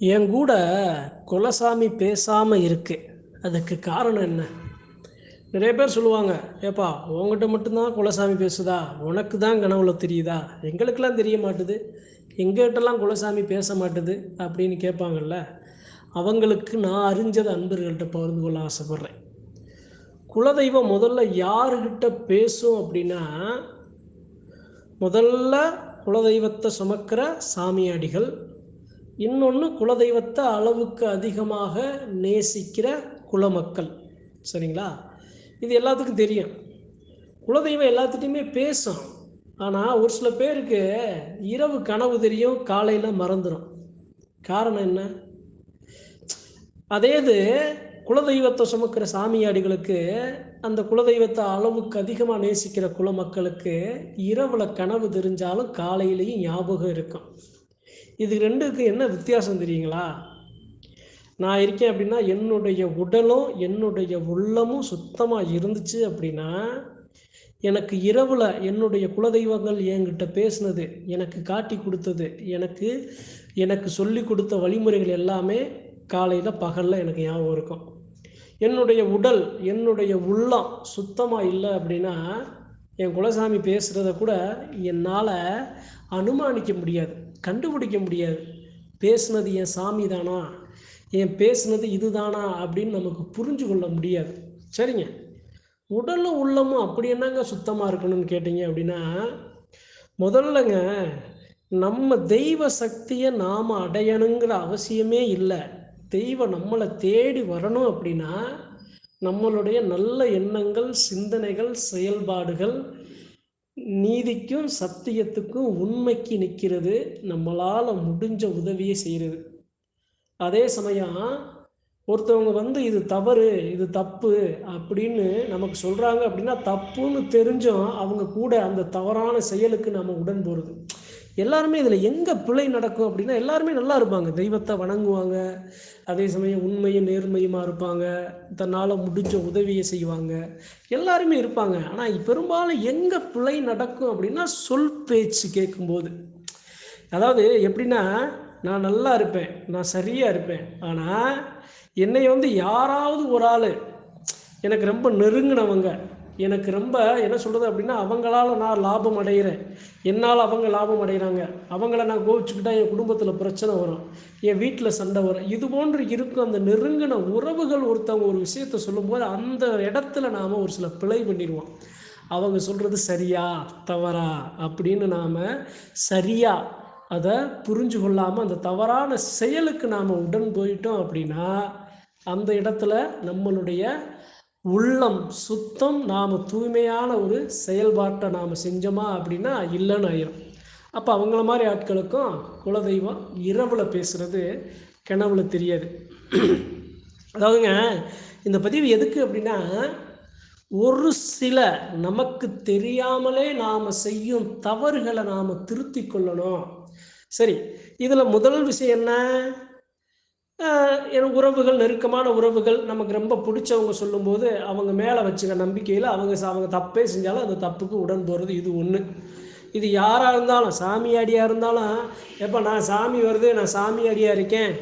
என் கூட குலசாமி பேசாமல் இருக்கு. அதுக்கு காரணம் என்ன? நிறைய பேர் சொல்லுவாங்க ஏப்பா உங்ககிட்ட மட்டும்தான் குலசாமி பேசுதா? உனக்கு தான் கனவுல தெரியுதா? எங்களுக்கெல்லாம் தெரிய மாட்டுது. எங்ககிட்டலாம் குலசாமி பேச மாட்டுது அப்படின்னு கேட்பாங்கல்ல. அவங்களுக்கு நான் அறிஞ்சதை அன்பர்கள்ட்ட பகிர்ந்து கொள்ள ஆசைப்பட்றேன். குலதெய்வம் முதல்ல யாருக்கிட்ட பேசும் அப்படின்னா முதல்ல குலதெய்வத்தை சுமக்கிற சாமியாடிகள் இன்னொன்று குலதெய்வத்தை அளவுக்கு அதிகமாக நேசிக்கிற குலமக்கள். சரிங்களா? இது எல்லாத்துக்கும் தெரியும். குலதெய்வம் எல்லாத்துட்டையுமே பேசும். ஆனால் ஒரு சில பேருக்கு இரவு கனவு தெரியும் காலையில் மறந்துடும் காரணம் என்ன? அதே இது குலதெய்வத்தை சுமக்கிற சாமியாடிகளுக்கு அந்த குலதெய்வத்தை அளவுக்கு அதிகமாக நேசிக்கிற குல மக்களுக்கு இரவில் கனவு தெரிஞ்சாலும் காலையிலையும் ஞாபகம் இருக்கும். இது ரெண்டுக்கு என்ன வித்தியாசம் தெரியுங்களா? நான் இருக்கேன் அப்படின்னா என்னுடைய உடலும் என்னுடைய உள்ளமும் சுத்தமாக இருந்துச்சு அப்படின்னா எனக்கு இரவில் என்னுடைய குலதெய்வங்கள் என்கிட்ட பேசினது எனக்கு காட்டி கொடுத்தது எனக்கு எனக்கு சொல்லி கொடுத்த வழிமுறைகள் எல்லாமே காலையில் பகலில் எனக்கு ஞாபகம் இருக்கும். என்னுடைய உடல் என்னுடைய உள்ளம் சுத்தமாக இல்லை அப்படின்னா என் குலசாமி பேசுகிறத கூட என்னால் அனுமானிக்க முடியாது. கண்டுபிடிக்க முடியாது. பேசுனது என் சாமி தானா? என் பேசுனது இதுதானா அப்படின்னு நமக்கு புரிஞ்சு கொள்ள முடியாது. சரிங்க. உடலும் உள்ளமும் அப்படி என்னங்க சுத்தமாக இருக்கணும்னு கேட்டிங்க அப்படின்னா முதல்லங்க நம்ம தெய்வ சக்தியை நாம் அடையணுங்கிற அவசியமே இல்லை. தெய்வம் நம்மளை தேடி வரணும் அப்படின்னா நம்மளுடைய நல்ல எண்ணங்கள் சிந்தனைகள் செயல்பாடுகள் நீதிக்கும் சத்தியத்துக்கும் உண்மைக்கு நிற்கிறது நம்மளால் முடிஞ்ச உதவியை செய்கிறது. அதே சமயம் ஒருத்தவங்க வந்து இது தவறு இது தப்பு அப்படின்னு நமக்கு சொல்கிறாங்க அப்படின்னா தப்புன்னு தெரிஞ்சும் அவங்க கூட அந்த தவறான செயலுக்கு நம்ம உடன் போகிறது எல்லாருமே இதில் எங்கே பிழை நடக்கும் அப்படின்னா எல்லாருமே நல்லா இருப்பாங்க. தெய்வத்தை வணங்குவாங்க. அதே சமயம் உண்மையும் நேர்மையுமாக இருப்பாங்க. தன்னால் முடிஞ்ச உதவியை செய்வாங்க. எல்லாருமே இருப்பாங்க. ஆனால் பெரும்பாலும் எங்கே பிழை நடக்கும் அப்படின்னா சொல் பேச்சு கேட்கும்போது. அதாவது எப்படின்னா நான் நல்லா இருப்பேன். நான் சரியாக இருப்பேன். ஆனால் என்னை வந்து யாராவது ஒரு ஆள் எனக்கு ரொம்ப நெருங்கினவங்க எனக்கு ரொம்ப என்ன சொல்கிறது அப்படின்னா அவங்களால நான் லாபம் அடைகிறேன் என்னால் அவங்க லாபம் அடைகிறாங்க அவங்கள நான் கோவிச்சுக்கிட்டா என் குடும்பத்தில் பிரச்சனை வரும். என் வீட்டில் சண்டை வரும். இது போன்று இருக்கும் அந்த நெருங்கின உறவுகள் ஒருத்தவங்க ஒரு விஷயத்த சொல்லும்போது அந்த இடத்துல நாம் ஒரு சில பிழை பண்ணிடுவோம். அவங்க சொல்கிறது சரியா தவறா அப்படின்னு நாம் சரியா அதை புரிஞ்சு கொள்ளாமல் அந்த தவறான செயலுக்கு நாம் உடன் போயிட்டோம் அப்படின்னா அந்த இடத்துல நம்மளுடைய உள்ளம் சுத்தம் நாம் தூய்மையான ஒரு செயல்பாட்டை நாம் செஞ்சோமா அப்படின்னா இல்லைன்னு ஆயிரும். அப்போ அவங்கள மாதிரி ஆட்களுக்கும் குலதெய்வம் இரவில் பேசுகிறது கிணவுல தெரியாது. அதாவதுங்க இந்த பதிவு எதுக்கு அப்படின்னா ஒரு சில நமக்கு தெரியாமலே நாம் செய்யும் தவறுகளை நாம் திருத்தி கொள்ளணும். சரி இதில் முதல் விஷயம் என்ன? உறவுகள் நெருக்கமான உறவுகள் நமக்கு ரொம்ப பிடிச்சவங்க சொல்லும்போது அவங்க மேலே வச்சுக்க நம்பிக்கையில் அவங்க அவங்க தப்பே செஞ்சாலும் அந்த தப்புக்கு உடன் போகிறது இது ஒன்று இது யாராக இருந்தாலும் சாமியாடியாக இருந்தாலும் எப்போ நான் சாமி வருது நான் சாமியாடியாக இருக்கேன்.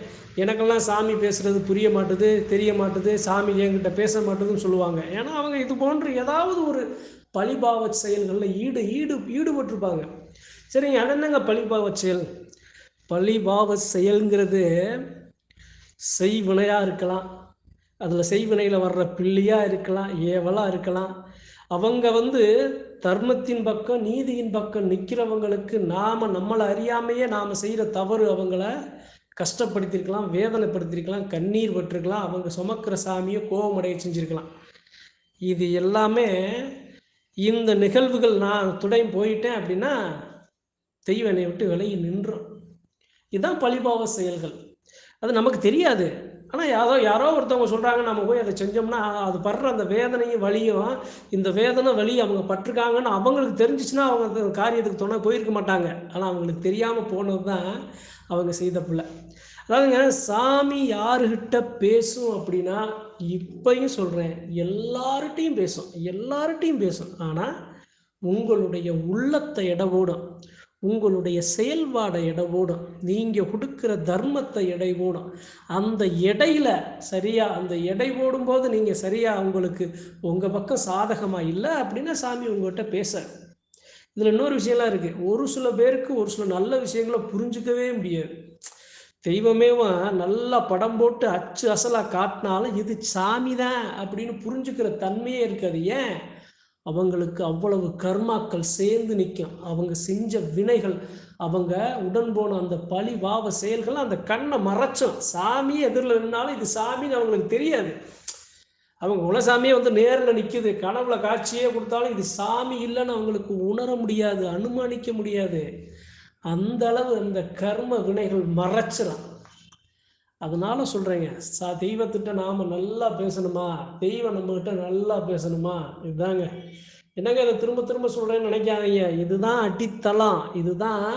எனக்கெல்லாம் சாமி பேசுகிறது புரிய மாட்டுது தெரிய மாட்டுது சாமி என்கிட்ட பேச மாட்டுதுன்னு சொல்லுவாங்க. ஏன்னா அவங்க இது போன்று ஏதாவது ஒரு பழிபாவ செயல்களில் ஈடு ஈடு ஈடுபட்டிருப்பாங்க. சரிங்க அது என்னங்க பழிபாவ செயல்? பழிபாவ செயல்ங்கிறது செய்வினையாக இருக்கலாம். அதில் செய்வினையில் வர்ற பிள்ளையாக இருக்கலாம் ஏவலாக இருக்கலாம். அவங்க வந்து தர்மத்தின் பக்கம் நீதியின் பக்கம் நிற்கிறவங்களுக்கு நாம் நம்மளை அறியாமையே நாம் செய்கிற தவறு அவங்கள கஷ்டப்படுத்தியிருக்கலாம் வேதனைப்படுத்தியிருக்கலாம் கண்ணீர் பட்டிருக்கலாம் அவங்க சுமக்கிற சாமியை கோபமடைய செஞ்சுருக்கலாம். இது எல்லாமே இந்த நிகழ்வுகள் நான் துடையும் போயிட்டேன் அப்படின்னா தெய்வனை விட்டு விலகி நின்றோம். இதுதான் பழிபாவ செயல்கள். அது நமக்கு தெரியாது. ஆனால் யாரோ யாரோ ஒருத்தவங்க சொல்கிறாங்க நம்ம போய் அதை செஞ்சோம்னா அது படுற அந்த வேதனையும் வழியும் இந்த வேதனை வலி அவங்க பட்டிருக்காங்கன்னு அவங்களுக்கு தெரிஞ்சிச்சுன்னா அவங்க அந்த காரியத்துக்கு துணை போயிருக்க மாட்டாங்க. ஆனால் அவங்களுக்கு தெரியாமல் போனது தான் அவங்க செய்த பிள்ளை. அதாவதுங்க சாமி யாருக்கிட்ட பேசும் அப்படின்னா இப்பையும் சொல்கிறேன் எல்லார்கிட்டையும் பேசும் எல்லார்கிட்டையும் பேசும். ஆனால் உங்களுடைய உள்ளத்தை இடவோடும் உங்களுடைய செயல்பாடை எடைவோடும் நீங்கள் கொடுக்குற தர்மத்தை எடை போடும் அந்த எடையில் சரியாக அந்த எடை போடும்போது நீங்கள் சரியாக உங்களுக்கு உங்கள் பக்கம் சாதகமாக இல்லை அப்படின்னா சாமி உங்கள்கிட்ட பேச இதில் இன்னொரு விஷயம்லாம் இருக்குது ஒரு சில பேருக்கு ஒரு சில நல்ல விஷயங்களை புரிஞ்சுக்கவே முடியாது. தெய்வமேவா நல்லா படம் போட்டு அச்சு அசலாக காட்டினாலும் இது சாமி தான் அப்படின்னு புரிஞ்சுக்கிற தன்மையே இருக்காது. ஏன்? அவங்களுக்கு அவ்வளவு கர்மாக்கள் சேர்ந்து நிற்கும் அவங்க செஞ்ச வினைகள் அவங்க உடன் போன அந்த பழி வாவ செயல்கள் அந்த கண்ணை மறைச்சோம். சாமி எதிரில் நின்னாலும் இது சாமின்னு அவங்களுக்கு தெரியாது. அவங்க குலசாமியே வந்து நேரில் நிற்கிது கனவுல காட்சியே கொடுத்தாலும் இது சாமி இல்லைன்னு அவங்களுக்கு உணர முடியாது அனுமானிக்க முடியாது. அந்த அளவு அந்த கர்ம வினைகள் மறைச்சிடும் அதனால சொல்கிறேங்க சா தெய்வத்திட்ட நாம் நல்லா பேசணுமா? தெய்வம் நம்மகிட்ட நல்லா பேசணுமா? இதுதாங்க. என்னங்க இதை திரும்ப திரும்ப சொல்கிறேன்னு நினைக்காதீங்க. இதுதான் அடித்தளம். இதுதான்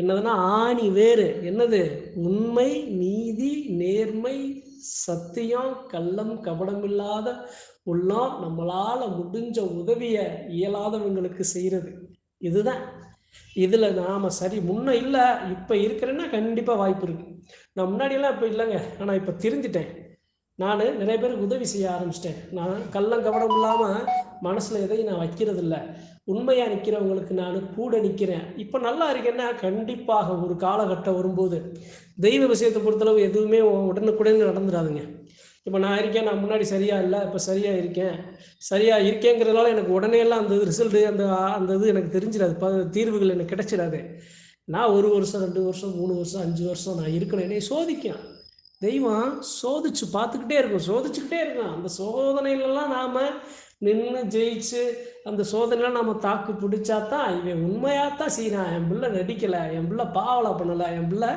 என்னதுன்னா ஆணி வேறு. என்னது? உண்மை நீதி நேர்மை சத்தியம் கள்ளம் கபடம் இல்லாத உள்ளம் நம்மளால் முடிஞ்ச உதவியை இயலாதவங்களுக்கு செய்கிறது இதுதான். இதில் நாம் சரி முன்ன இல்லை இப்போ இருக்கிறேன்னா கண்டிப்பாக வாய்ப்பு இருக்குது நான் முன்னாடியெல்லாம் இப்போ இல்லைங்க. ஆனால் இப்போ தெரிஞ்சிட்டேன். நான் நிறைய பேருக்கு உதவி செய்ய ஆரம்பிச்சிட்டேன். நான் கள்ளம் கவனம் இல்லாமல் மனசில் எதையும் நான் வைக்கிறது இல்லை உண்மையாக நிற்கிறவங்களுக்கு நான் கூட நிற்கிறேன் இப்போ நல்லா இருக்கேன்னா கண்டிப்பாக ஒரு காலகட்டம் வரும்போது தெய்வ விஷயத்தை பொறுத்தளவு எதுவுமே உடனுக்குடனே நடந்துடாதுங்க. இப்போ நான் இருக்கேன் நான் முன்னாடி சரியாக இல்லை இப்போ சரியாக இருக்கேன். சரியாக இருக்கேங்கிறதுனால எனக்கு உடனே எல்லாம் அந்த ரிசல்ட்டு அந்த அந்த இது எனக்கு தெரிஞ்சிடாது. ப தீர்வுகள் எனக்கு கிடைச்சிடாது. நான் ஒரு வருஷம் ரெண்டு வருஷம் மூணு வருஷம் அஞ்சு வருஷம் நான் இருக்கணும் என்னை சோதிக்கும் தெய்வம் சோதிச்சு பார்த்துக்கிட்டே இருக்கும் சோதிச்சுக்கிட்டே இருக்கும் அந்த சோதனையிலலாம் நாம் நின்று ஜெயிச்சு அந்த சோதனைலாம் நம்ம தாக்கு பிடிச்சா தான் இவன் உண்மையாக தான் செய்யறான். என் பிள்ளை நடிக்கலை என் பிள்ளை பாவலை பண்ணலை என் பிள்ளை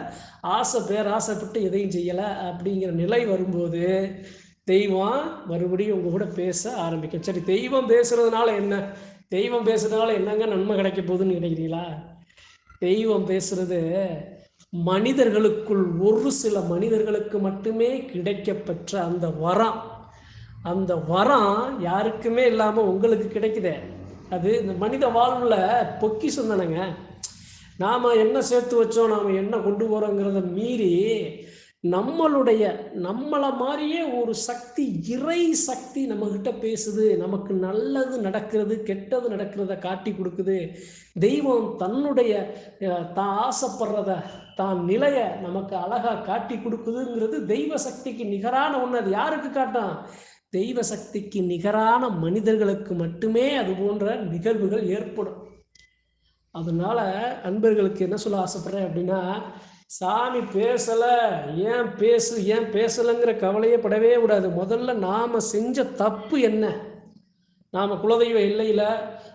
ஆசை பேர் ஆசைப்பட்டு எதையும் செய்யலை அப்படிங்கிற நிலை வரும்போது தெய்வம் மறுபடியும் உங்கள் கூட பேச ஆரம்பிக்கும். சரி தெய்வம் பேசுறதுனால என்ன? தெய்வம் பேசுறதுனால என்னங்க நன்மை கிடைக்க போகுதுன்னு நினைக்கிறீங்களா தெய்வம் பேசுறது மனிதர்களுக்குள் ஒரு சில மனிதர்களுக்கு மட்டுமே கிடைக்கப்பெற்ற அந்த வரம். அந்த வரம் யாருக்குமே இல்லாமல் உங்களுக்கு கிடைக்குதே. அது இந்த மனித வாழ்வில் பொக்கிஷம் தானேங்க. நாம் என்ன சேர்த்து வச்சோம் நாம் என்ன கொண்டு போகிறோங்கிறத மீறி நம்மளுடைய நம்மளை மாதிரியே ஒரு சக்தி இறை சக்தி நம்மக்கிட்ட பேசுது. நமக்கு நல்லது நடக்கிறது கெட்டது நடக்கிறத காட்டி கொடுக்குது. தெய்வம் தன்னுடைய தான் ஆசைப்படுறத தான் நிலையை நமக்கு அழகாக காட்டி கொடுக்குதுங்கிறது தெய்வ சக்திக்கு நிகரான ஒன்று அது யாருக்கு காட்டான் தெய்வ சக்திக்கு நிகரான மனிதர்களுக்கு மட்டுமே அது போன்ற நிகழ்வுகள் ஏற்படும். அதனால அன்பர்களுக்கு என்ன சொல்ல ஆசைப்படுறேன் அப்படின்னா சாமி பேசலை ஏன் பேசு ஏன் பேசலைங்கிற கவலையே படவே கூடாது. முதல்ல நாம் செஞ்ச தப்பு என்ன? நாம் குலதெய்வம் இல்லையில்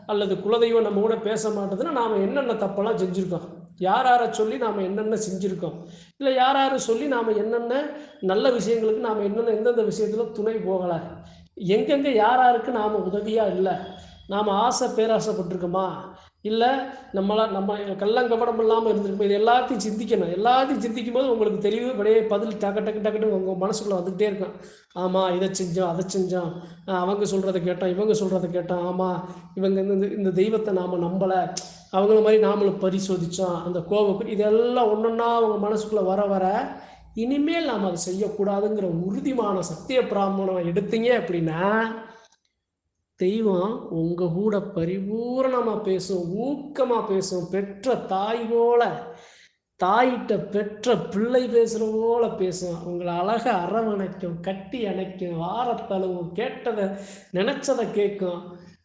அல்லது குலதெய்வம் நம்ம கூட பேச மாட்டேதுன்னா நாம் என்னென்ன தப்பெல்லாம் செஞ்சுருக்கோம்? யார் யாரை சொல்லி நாம் என்னென்ன செஞ்சுருக்கோம்? இல்லை யார் யாரை சொல்லி நாம் என்னென்ன நல்ல விஷயங்களுக்கு நாம் என்னென்ன எந்தெந்த விஷயத்தில் துணை போகலை? எங்கெங்கே யார் யாருக்கு நாம் உதவியாக இல்லை? நாம் ஆசை பேராசைப்பட்டிருக்கோமா? இல்லை நம்மளா நம்ம கள்ளங்கபடம் இல்லாமல் இருந்திருக்கும் இது எல்லாத்தையும் சிந்திக்கணும். எல்லாத்தையும் சிந்திக்கும் போது உங்களுக்கு தெளிவு அப்படியே பதில் டக்கு டக்கு டக்குன்னு உங்கள் மனசுக்குள்ளே வந்துக்கிட்டே இருக்கும். ஆமாம் இதை செஞ்சோம் அதை செஞ்சோம் அவங்க சொல்கிறத கேட்டோம் இவங்க சொல்கிறத கேட்டோம் ஆமாம் இவங்க இந்த இந்த தெய்வத்தை நாம் நம்பலை. அவங்கள மாதிரி நாமளும் பரிசோதித்தோம் அந்த கோபம் இதெல்லாம் ஒன்றொன்னா அவங்க மனசுக்குள்ளே வர வர இனிமேல் நாம் அதை செய்யக்கூடாதுங்கிற உறுதிமான சத்திய பிராமணம் எடுத்தீங்க அப்படின்னா தெய்வம் உங்கள் கூட பரிபூரணமாக பேசும் ஊக்கமாக பேசும் பெற்ற தாய் போல தாயிட்ட பெற்ற பிள்ளை பேசுகிற போல பேசும் உங்களை அழக அரவணைக்கும் கட்டி அணைக்கும் வாரத்தழுவும் கேட்டதை நினச்சதை கேட்கும்.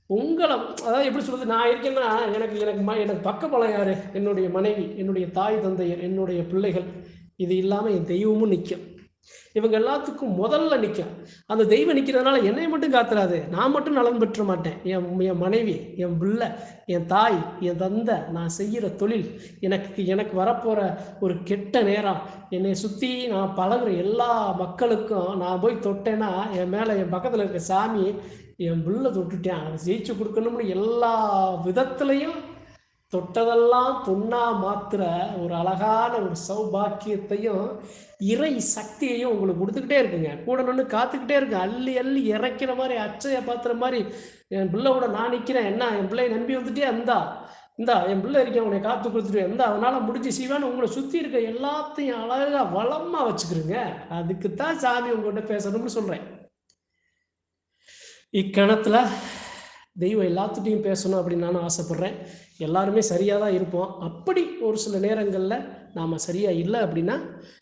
உங்களை அதாவது எப்படி சொல்கிறது நான் இருக்கேன்னா எனக்கு எனக்கு ம எனக்கு பக்கபலம் யார் என்னுடைய மனைவி என்னுடைய தாய் தந்தையர் என்னுடைய பிள்ளைகள் இது இல்லாமல் என் தெய்வமும் நிற்கும் இவங்க எல்லாத்துக்கும் முதல்ல நிற்கும் அந்த தெய்வம் நிற்கிறதுனால என்னை மட்டும் காத்துறாது நான் மட்டும் நலன் பெற்ற மாட்டேன். என் என் மனைவி என் பிள்ளை என் தாய் என் தந்தை நான் செய்கிற தொழில் எனக்கு எனக்கு வரப்போகிற ஒரு கெட்ட நேரம் என்னை சுற்றி நான் பழகுற எல்லா மக்களுக்கும் நான் போய் தொட்டேன்னா என் மேலே என் பக்கத்தில் இருக்க சாமி என் பிள்ளை தொட்டுட்டேன் அதை ஜெயிச்சு கொடுக்கணும்னு எல்லா விதத்துலையும் தொட்டதெல்லாம் பொண்ணா மாத்திர ஒரு அழகான ஒரு சௌபாக்கியத்தையும் இறை சக்தியையும் உங்களுக்கு கொடுத்துக்கிட்டே இருக்குங்க. கூட நின்று காத்துக்கிட்டே இருக்கு. அள்ளி அள்ளி இறைக்கிற மாதிரி அச்சையை பாத்துற மாதிரி என் பிள்ளை கூட நான் நிற்கிறேன் என்ன? என் பிள்ளைய நம்பி வந்துட்டே அந்தா இந்தா என் பிள்ளை இருக்கேன் உன்னை காத்து கொடுத்துருவேன் இருந்தா அவனால முடிஞ்சு செய்வான்னு உங்களை சுற்றி இருக்க எல்லாத்தையும் அழகா வளமாக வச்சுக்கிறீங்க அதுக்கு தான் சாமி உங்கள்கிட்ட பேசணும்னு சொல்கிறேன் இக்கணத்துல தெய்வம் எல்லாத்துட்டையும் பேசணும் அப்படின்னு நானும் ஆசைப்பட்றேன். எல்லாருமே சரியாக தான் இருப்போம். அப்படி ஒரு சில நேரங்களில் நாம் சரியாக இல்லை அப்படின்னா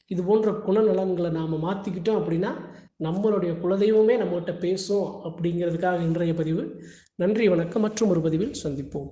இது போன்ற குணநலன்களை நாம் மாற்றிக்கிட்டோம் அப்படின்னா நம்மளுடைய குலதெய்வமே நம்மகிட்ட பேசும் அப்படிங்கிறதுக்காக இன்றைய பதிவு. நன்றி வணக்கம். மற்றும் ஒரு பதிவில் சந்திப்போம்.